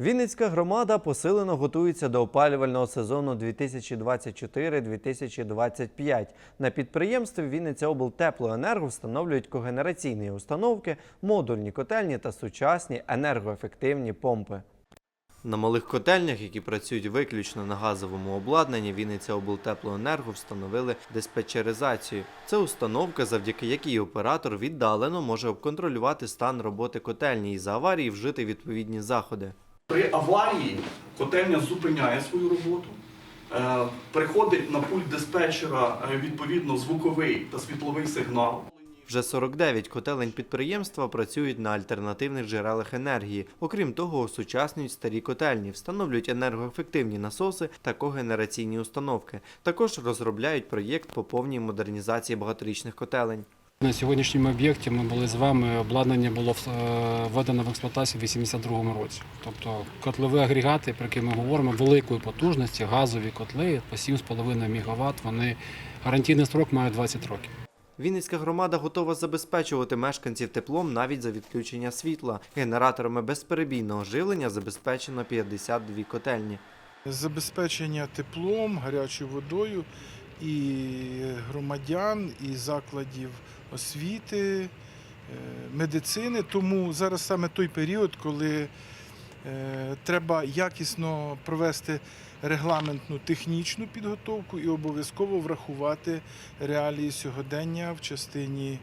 Вінницька громада посилено готується до опалювального сезону 2024-2025. На підприємстві Вінниця облтеплоенерго встановлюють когенераційні установки, модульні котельні та сучасні енергоефективні помпи. На малих котельнях, які працюють виключно на газовому обладнанні, Вінниця облтеплоенерго встановили диспетчеризацію. Це установка, завдяки якій оператор віддалено може обконтролювати стан роботи котельні і за аварії вжити відповідні заходи. При аварії котельня зупиняє свою роботу, е, приходить на пульт диспетчера е, відповідно звуковий та світловий сигнал. Вже 49 котелень підприємства працюють на альтернативних джерелах енергії. Окрім того, осучаснюють старі котельні, встановлюють енергоефективні насоси та когенераційні установки. Також розробляють проєкт по повній модернізації багаторічних котелень. На сьогоднішньому об'єкті ми були з вами. Обладнання було е, введено в експлуатацію в 82-му році. Тобто котлові агрегати, про які ми говоримо, великої потужності, газові котли по 7,5 МВт, Вони гарантійний строк мають 20 років. Вінницька громада готова забезпечувати мешканців теплом навіть за відключення світла. Генераторами безперебійного живлення забезпечено 52 котельні. забезпечення теплом, гарячою водою і громадян, і закладів освіти, е, медицини. Тому зараз саме той період, коли е, треба якісно провести регламентну технічну підготовку і обов'язково врахувати реалії сьогодення в частині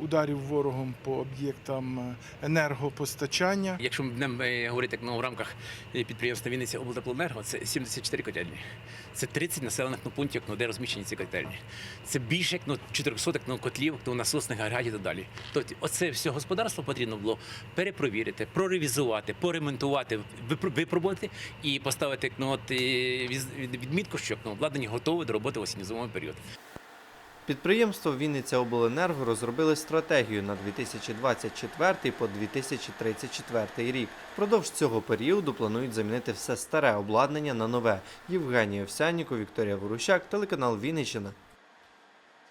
ударів ворогом по об'єктам е, енергопостачання. Якщо ми будемо е, говорити ну, в рамках е, підприємства Вінниця облтеплоенерго, це 74 котельні. Це 30 населених ну, пунктів, ну, де розміщені ці котельні. Це більше як ну, 400 ну, котлів, насосних агрегатів і так далі. Тобто, оце все господарство потрібно було перепровірити, проревізувати, поремонтувати, випробувати і поставити от, відмітку, що обладнання готове до роботи в осінньо-зимовий період. Підприємство Вінниця Обленерго розробили стратегію на 2024 по 2034 рік. Продовж цього періоду планують замінити все старе обладнання на нове. Євгенія Овсянніко, Вікторія Ворущак, телеканал Вінниччина.